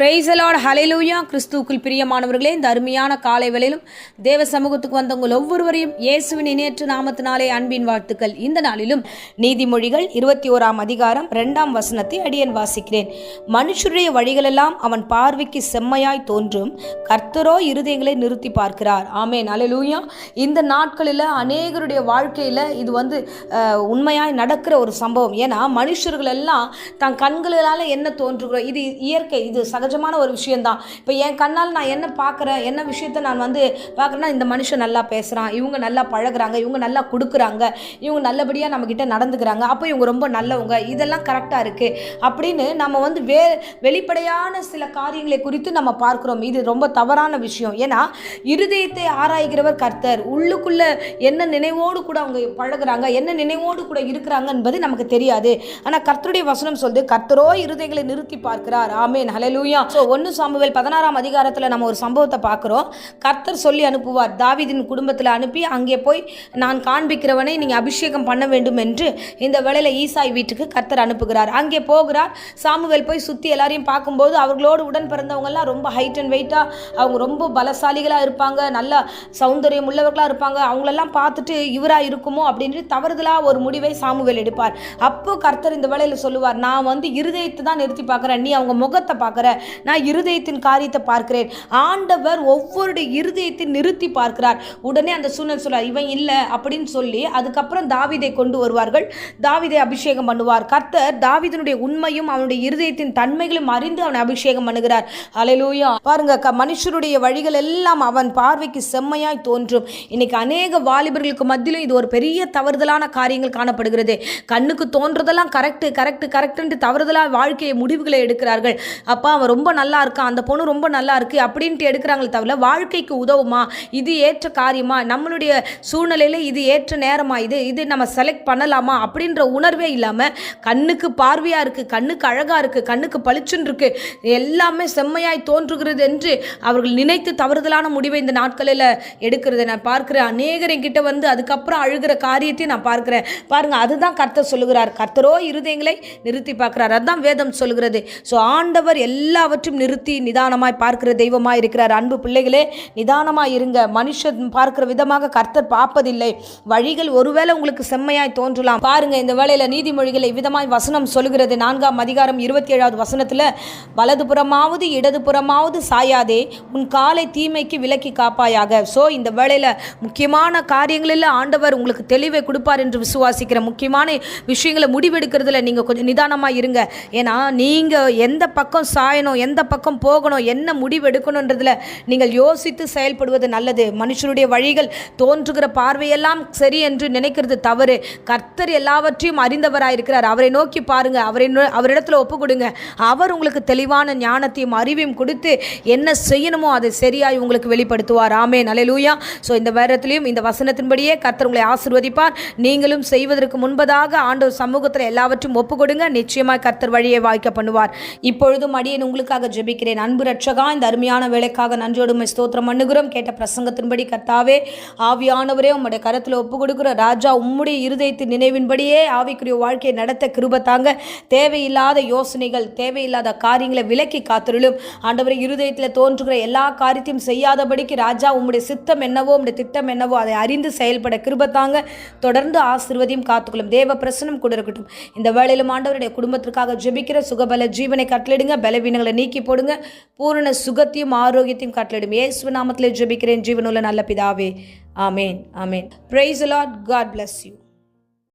பிரைசலாட் hallelujah கிறிஸ்துவுக்குள் பிரியமானவர்களே இந்த அருமையான காலை வேளையிலும் தேவ சமூகத்துக்கு வந்தவங்கள் ஒவ்வொருவரையும் இயேசுவின் இணையற்ற நாமத்தினாலே அன்பின் வாழ்த்துக்கள். இந்த நாளிலும் நீதிமொழிகள் இருபத்தி ஓராம் அதிகாரம் இரண்டாம் வசனத்தை அடியன் வாசிக்கிறேன். மனுஷருடைய வழிகளெல்லாம் அவன் பார்வைக்கு செம்மையாய் தோன்றும். கர்த்தரோ இருதயங்களை நிறுத்தி பார்க்கிறார். ஆமேன். ஹalleluya இந்த நாட்களில் அநேகருடைய வாழ்க்கையில் இது வந்து உண்மையாய் நடக்கிற ஒரு சம்பவம். ஏன்னா மனுஷர்கள் எல்லாம் தன் கண்களால் என்ன தோன்றுகிறோம் இது இயற்கை இது சகஜமான ஒரு விஷயந்தான் இப்போ என் கண்ணால் நான் என்ன பார்க்குறேன் என்ன விஷயத்தை நான் வந்து பார்க்குறேன்னா இந்த மனுஷன் நல்லா பேசுகிறான் இவங்க நல்லா பழகுறாங்க இவங்க நல்லா கொடுக்குறாங்க இவங்க நல்லபடியாக நம்மக்கிட்ட நடந்துக்கிறாங்க அப்போ இவங்க ரொம்ப நல்லவங்க இதெல்லாம் கரெக்டாக இருக்குது அப்படின்னு நம்ம வந்து வே வெளிப்படையான சில காரியங்களை குறித்து நம்ம பார்க்குறோம். இது ரொம்ப தவறான விஷயம். ஏன்னா இருதயத்தை ஆராய்கிறவர் கர்த்தர். உள்ளுக்குள்ளே என்ன நினைவோடு கூட அவங்க பழகுறாங்க என்ன நினைவோடு கூட இருக்கிறாங்க என்பது நமக்கு தெரியாது. ஆனால் கர்த்தருடைய வசனம் சொல்லுது கர்த்தரோ இருதயங்களை நிறுத்தி பார்க்கிறார். ஆமேன். இல்லையா? ஸோ ஒன்று சாமுவேல் பதினாறாம் அதிகாரத்தில் நம்ம ஒரு சம்பவத்தை பார்க்குறோம் கர்த்தர் சொல்லி அனுப்புவார் தாவிதின் குடும்பத்தில் அனுப்பி அங்கே போய் நான் காண்பிக்கிறவனை நீங்கள் அபிஷேகம் பண்ண வேண்டும் என்று இந்த வேளையில் ஈசாய் வீட்டுக்கு கர்த்தர் அனுப்புகிறார். அங்கே போகிறார். சாமுவேல் போய் சுற்றி எல்லாரையும் பார்க்கும்போது அவர்களோடு உடன் பிறந்தவங்கெல்லாம் ரொம்ப ஹைட் அண்ட் வெயிட்டாக அவங்க ரொம்ப பலசாலிகளாக இருப்பாங்க நல்ல சௌந்தரியம் உள்ளவர்களாக இருப்பாங்க. அவங்களெல்லாம் பார்த்துட்டு இவராக இருக்குமோ அப்படின்னு தவறுதலாக ஒரு முடிவை சாமுவேல் எடுப்பார். அப்போ கர்த்தர் இந்த வேலையில் சொல்லுவார் நான் வந்து இருதயத்தை தான் நிறுத்தி பார்க்குறேன் நீ அவங்க முகத்தை பார்க்குற நான் இருதயத்தின் காரியத்தை பார்க்கிறேன். ஆண்டவர் ஒவ்வொருடைய இருதயத்தை நிறுத்தி பார்க்கிறார். உடனே அந்த சூழ்நிலை சொல்றார் இவன் இல்லை அப்படின்னு சொல்லி அதுக்கப்புறம் தாவிதை கொண்டு வருவார்கள். தாவிதை அபிஷேகம் பண்ணுவார். கர்த்தர் தாவிதனுடைய உண்மையும் அவனுடைய இருதயத்தின் தன்மைகளும் அறிந்து அவனை அபிஷேகம் பண்ணுகிறார். அலையிலூயா பாருங்க அக்கா மனுஷருடைய வழிகள் எல்லாம் அவன் பார்வைக்கு செம்மையாய் தோன்றும். இன்னைக்கு அநேக வாலிபர்களுக்கு மத்தியிலும் இது ஒரு பெரிய தவறுதலான காரியங்கள் காணப்படுகிறது. கண்ணுக்கு தோன்றதெல்லாம் கரெக்டு கரெக்டு கரெக்டுன்ட்டு தவறுதலாக வாழ்க்கையை முடிவுகளை எடுக்கிறார்கள். அப்பா அவன் ரொம்ப நல்லா இருக்கான் அந்த பொண்ணு ரொம்ப நல்லா இருக்குது அப்படின்ட்டு எடுக்கிறாங்களே தவிர வாழ்க்கைக்கு உதவுமா? இது ஏற்ற காரியமா? நம்மளுடைய சூழ்நிலையில் இது ஏற்ற நேரமா? இது இது நம்ம செலக்ட் பண்ணலாமா? அப்படின்ற உணர்வே இல்லாமல் கண்ணுக்கு பார்வையாக இருக்குது கண்ணுக்கு அழகாக இருக்குது கண்ணுக்கு பளிச்சுன்னு இருக்குது எல்லாமே செம்மையாய் தோன்றுகிறது என்று அவர்கள் நினைத்து தவறுதலான முடிவை இந்த நாட்களில் எடுக்கிறதை நான் பார்க்குறேன். அநேகர் என்கிட்ட வந்து அதுக்கப்புறம் அழுகிற காரியத்தையும் நான் பார்க்குறேன். பாருங்கள் அதுதான் கர்த்தர் சொல்லுகிறார். கர்த்தரோ இருதயங்களை நிறுத்தி பார்க்குறார். அதுதான் வேதம் சொல்லுகிறது. ஸோ ஆண்டவர் எல்லாவற்றும் நிறுத்தி நிதானமாய் பார்க்கிற தெய்வமாய் இருக்கிறார். அன்பு பிள்ளைகளே நிதானமாய் இருங்க. மனுஷன் பார்க்கிற விதமாக கர்த்தர் பார்ப்பதில்லை. வழிகள் ஒருவேளை உங்களுக்கு செம்மையாய் தோன்றலாம். பாருங்க இந்த வேளையில நீதிமொழிகளை விதமாய் வசனம் சொல்கிறது நான்காம் அதிகாரம் இருபத்தி ஏழாவது வசனத்தில் வலதுபுறமாவது இடதுபுறமாவது சாயாதே உன் காலை தீமைக்கு விலக்கி காப்பாயாக. ஸோ இந்த வேளையில் முக்கியமான காரியங்களில் ஆண்டவர் உங்களுக்கு தெளிவை கொடுப்பார் என்று விசுவாசிக்கிற முக்கியமான விஷயங்களை முடிவெடுக்கிறதுல நீங்கள் கொஞ்சம் நிதானமாக இருங்க. ஏன்னா நீங்கள் எந்த பக்கம் சாயணும் எந்த பக்கம் போகணும் என்ன முடிவெடுக்கணுன்றதுல நீங்கள் யோசித்து செயல்படுவது நல்லது. மனுஷருடைய வழிகள் தோன்றுகிற பார்வையெல்லாம் சரி என்று நினைக்கிறது தவறு. கர்த்தர் எல்லாவற்றையும் அறிந்தவராயிருக்கிறார். அவரை நோக்கி பாருங்க அவரை அவரிடத்தில் ஒப்பு கொடுங்க அவர் உங்களுக்கு தெளிவான ஞானத்தையும் அறிவையும் கொடுத்து என்ன செய்யணுமோ அதை சரியாய் உங்களுக்கு வெளிப்படுத்துவார். ஆமே நலையூயா ஸோ இந்த வேரத்திலையும் இந்த வசனத்தின்படியே கர்த்தர் உங்களை ஆசிர்வதிப்பார். நீங்களும் செய்வதற்கு முன்பதாக ஆண்டவர் சமூகத்தில் எல்லாவற்றையும் ஒப்பு கொடுங்க நிச்சயமாக கர்த்தர் வழியை வாய்க்க பண்ணுவார். இப்பொழுதும் உங்களுக்கு உங்களுக்காக ஜெபிக்கிறேன். அன்பு ரட்சகா இந்த அருமையான வேலைக்காக நன்றியோடுமை ஸ்தோத்திரம் அண்ணுகிறோம் கேட்ட பிரசங்கத்தின்படி கர்த்தாவே ஆவியானவரே உம்முடைய கரத்தில் ஒப்பு கொடுக்குற ராஜா உம்முடைய இருதயத்தின் நினைவின்படியே ஆவிக்குரிய வாழ்க்கையை நடத்த கிருபத்தாங்க தேவையில்லாத யோசனைகள் தேவையில்லாத காரியங்களை விலக்கி காத்திருளும். ஆண்டவரை இருதயத்தில் தோன்றுகிற எல்லா காரியத்தையும் செய்யாதபடிக்கு ராஜா உம்முடைய சித்தம் என்னவோ உம்முடைய திட்டம் என்னவோ அதை அறிந்து செயல்பட கிருபத்தாங்க தொடர்ந்து ஆசிர்வதியும் காத்துக்கொள்ளும். தேவ பிரசனம் கூட இருக்கட்டும். இந்த வேளையிலும் ஆண்டவருடைய குடும்பத்திற்காக ஜெபிக்கிற சுகபல ஜீவனை கட்டளிடுங்க பலவீனங்களை நீக்கி போடுங்க. பூரண சுகத்தையும் ஆரோக்கியத்தையும் கட்டளிடும் இயேசு நாமத்தில் ஜெபிக்கிறேன். ஜீவனுள்ள நல்ல பிதாவே. ஆமேன். ஆமேன். Praise Lord God bless you